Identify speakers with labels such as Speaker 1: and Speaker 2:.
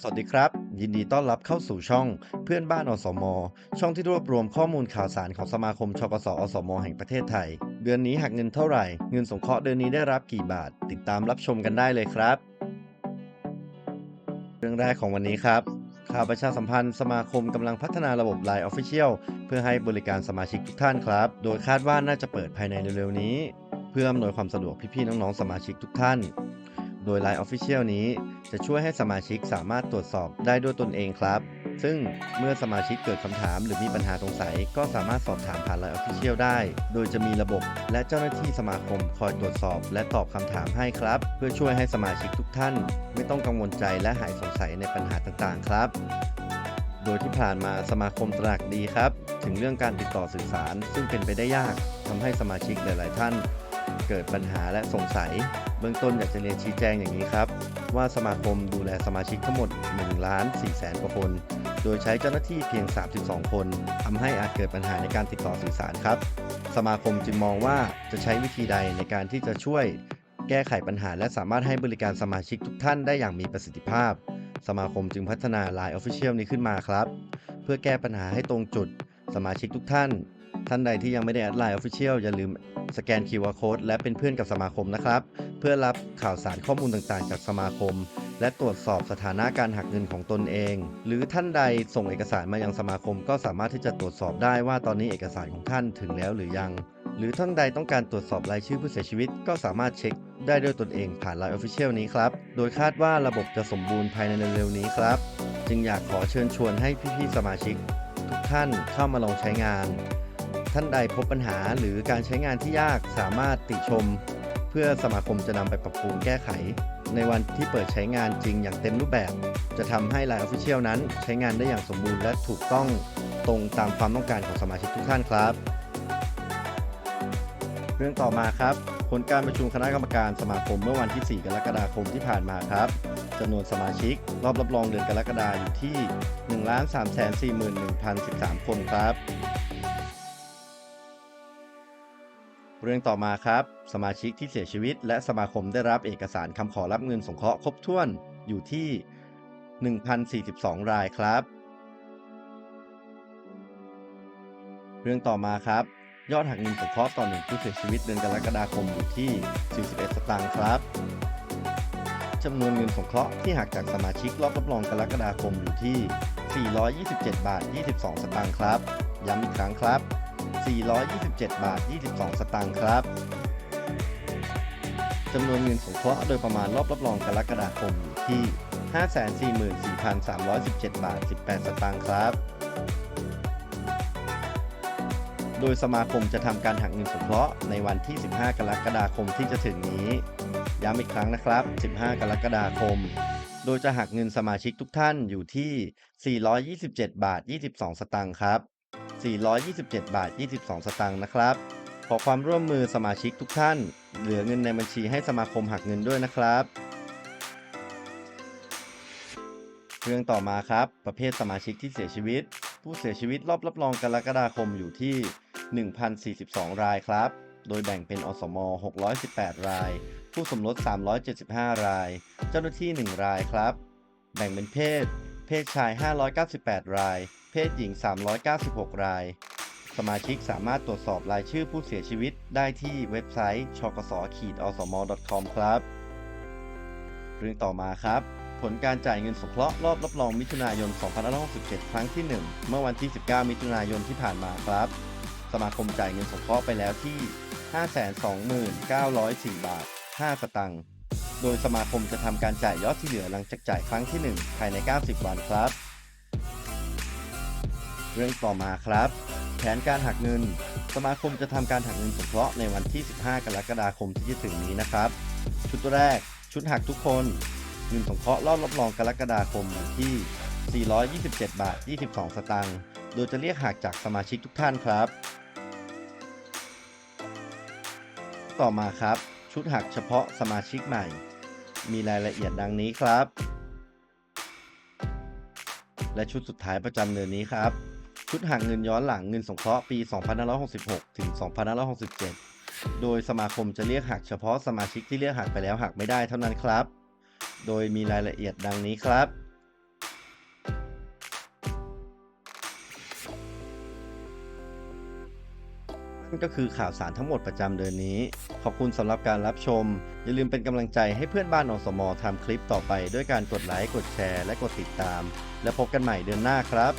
Speaker 1: สวัสดีครับ ยินดีต้อนรับเข้าสู่ช่องเพื่อนบ้านอสม ช่องที่รวบรวมข้อมูลข่าวสารของสมาคมชกสอสม แห่งประเทศไทย เดือนนี้หักเงินเท่าไหร่ เงินสงเคราะห์เดือนนี้ได้รับกี่บาท ติดตามรับชมกันได้เลยครับ เรื่องแรกของวันนี้ครับ ข่าวประชาสัมพันธ์สมาคมกำลังพัฒนาระบบ Line Official เพื่อให้บริการสมาชิกทุกท่านครับ โดยคาดว่าน่าจะเปิดภายในเร็วๆนี้ เพื่ออำนวยความสะดวกพี่ๆน้องๆสมาชิกทุกท่าน โดย Line Official นี้จะช่วยให้สมาชิกสามารถตรวจสอบได้ด้วยตนเองครับ ซึ่งเมื่อสมาชิกเกิดคำถามหรือมีปัญหาสงสัย ก็สามารถสอบถามผ่าน Line Official ได้ โดยจะมีระบบและเจ้าหน้าที่สมาคมคอยตรวจสอบ และตอบคำถามให้ครับ เพื่อช่วยให้สมาชิกทุกท่าน ไม่ต้องกังวลใจและหายสงสัยในปัญหาต่างๆ ครับโดยที่ผ่านมาสมาคมตระหนักดีครับ ถึงเรื่องการติดต่อสื่อสารซึ่งเป็นไปได้ยากทำให้สมาชิกหลาย ๆ ท่าน เกิดปัญหาและสงสัย เบื้องต้นอยากจะเรียนชี้แจงอย่างนี้ครับ ว่าสมาคมดูแลสมาชิกทั้งหมด1ล้าน4แสนกว่าคน โดยใช้เจ้าหน้าที่เพียง 32 คนทำให้อาจเกิดปัญหาในการติดต่อสื่อสารครับ สมาคมจึงมองว่าจะใช้วิธีใดในการที่จะช่วย แก้ไขปัญหา และสามารถให้บริการสมาชิกทุกท่านได้อย่างมีประสิทธิภาพ สมาคมจึงพัฒนา Line Official นี้ขึ้นมาครับ เพื่อแก้ปัญหาให้ตรงจุด สมาชิกทุกท่าน ท่านใดที่ยังไม่ได้แอดไลน์ Official อย่าลืมสแกน QR Code และเป็นเพื่อนกับสมาคมนะครับ เพื่อรับข่าวสารข้อมูลต่างๆ จากสมาคม และตรวจสอบสถานะการหักเงินของตนเอง หรือท่านใดส่งเอกสารมายังสมาคม ก็สามารถที่จะตรวจสอบได้ว่าตอนนี้เอกสารของท่านถึงแล้วหรือยัง หรือท่านใดต้องการตรวจสอบรายชื่อผู้เสียชีวิต ก็สามารถเช็คได้ด้วยตนเองผ่าน Line Official นี้ครับ โดยคาดว่าระบบจะสมบูรณ์ภายในเร็วๆนี้ครับ จึงอยากขอเชิญชวนให้พี่ๆสมาชิก ทุกท่านเข้ามาลองใช้งาน ท่านใดพบปัญหาหรือการใช้งานที่ยากสามารถติชม เพื่อสมาคมจะนำไปปรับปรุงแก้ไข ในวันที่เปิดใช้งานจริงอย่างเต็มรูปแบบ จะทำให้ Line Official นั้นใช้งานได้อย่างสมบูรณ์และถูกต้องตรงตามความต้องการของสมาชิกทุกท่านครับ เรื่องต่อมาครับ ผลการประชุมคณะกรรมการสมาคมเมื่อวันที่ 4 กรกฎาคมที่ผ่านมาครับจำนวนสมาชิก รอบรับรองเดือนกรกฎาคมอยู่ที่ 1 3 4 1 0 1 3 คนครับ เรื่องต่อมาครับ สมาชิกที่เสียชีวิต และสมาคมได้รับเอกสารคำขอรับเงินสงเคราะห์ครบถ้วนอยู่ที่ 1,042 รายครับ เรื่องต่อมาครับ ยอดหักเงินสงเคราะห์ต่อหนึ่งผู้เสียชีวิตเดือนกรกฎาคมอยู่ที่ 41 สตางค์ครับจำนวนเงินสงเคราะห์ที่หักจากสมาชิกรอบรับรองกรกฎาคมอยู่ที่ 427 บาท 22 สตางค์ครับ ย้ำอีกครั้งครับ 427 บาท 22 สตางค์ครับจำนวนเงินสงเคราะห์โดยประมาณรอบรับรองกรกฎาคมอยู่ที่ 544,317 บาท 18 สตางค์ครับ โดยสมาคมจะทำการหักเงินสงเคราะห์ในวันที่ 15 กรกฎาคมที่จะถึงนี้ ย้ำอีกครั้งนะครับ 15 กรกฎาคม โดยจะหักเงินสมาชิกทุกท่านอยู่ที่ 427 บาท 22 สตางค์ครับ 427 บาท 22 สตางค์นะครับ ขอความร่วมมือสมาชิกทุกท่าน เหลือเงินในบัญชีให้สมาคมหักเงินด้วยนะครับ เรื่องต่อมาครับ ประเภทสมาชิกที่เสียชีวิต ผู้เสียชีวิตรอบรับรองกรกฎาคมอยู่ที่ 1,042 รายครับ โดยแบ่งเป็นอสม 618 ราย ผู้สมรส 375 ราย เจ้าหน้าที่ 1 รายครับ แบ่งเป็นเพศ เพศชาย 598 รายเพ ศหญิง 396 ราย สมาชิกสามารถตรวจสอบรายชื่อผู้เสียชีวิตได้ที่เว็บไซต์ชกสขีดอสม .com ครับ เรื่องต่อมาครับ ผลการจ่ายเงินสงเคราะห์รอบรับรองมิถุนายน 2567 ครั้งที่ 1 เมื่อวันที่ 19 มิถุนายนที่ผ่านมาครับ สมาคมจ่ายเงินสงเคราะห์ไปแล้วที่ 529,904 บาท 5 สตังค์โดยสมาคมจะทำการจ่ายยอดที่เหลือหลังจากจ่ายครั้งที่ 1 ภายใน 90 วันครับ เรื่องต่อมาครับ แผนการหักเงิน สมาคมจะทำการหักเงินสงเคราะห์ในวันที่ 15 กรกฎาคมที่จะถึงนี้นะครับ ชุดแรก ชุดหักทุกคน เงินสงเคราะห์รอบรับรองกรกฎาคมอยู่ที่ 427 บาท 22 สตางค์ โดยจะเรียกหักจากสมาชิกทุกท่านครับ ต่อมาครับ ชุดหักเฉพาะสมาชิกใหม่ มีรายละเอียดดังนี้ครับและชุดสุดท้ายประจำเดือนนี้ครับ ชุดหักเงินย้อนหลังเงินสงเคราะห์ปี 2566 ถึง 2567 โดยสมาคมจะเรียกหักเฉพาะสมาชิกที่เรียกหักไปแล้วหักไม่ได้เท่านั้นครับ โดยมีรายละเอียดดังนี้ครับ นั่นก็คือข่าวสารทั้งหมดประจำเดือนนี้ ขอบคุณสำหรับการรับชม อย่าลืมเป็นกำลังใจให้เพื่อนบ้านอสมทำคลิปต่อไป ด้วยการกดไลค์ กดแชร์ และกดติดตาม และพบกันใหม่เดือนหน้าครับ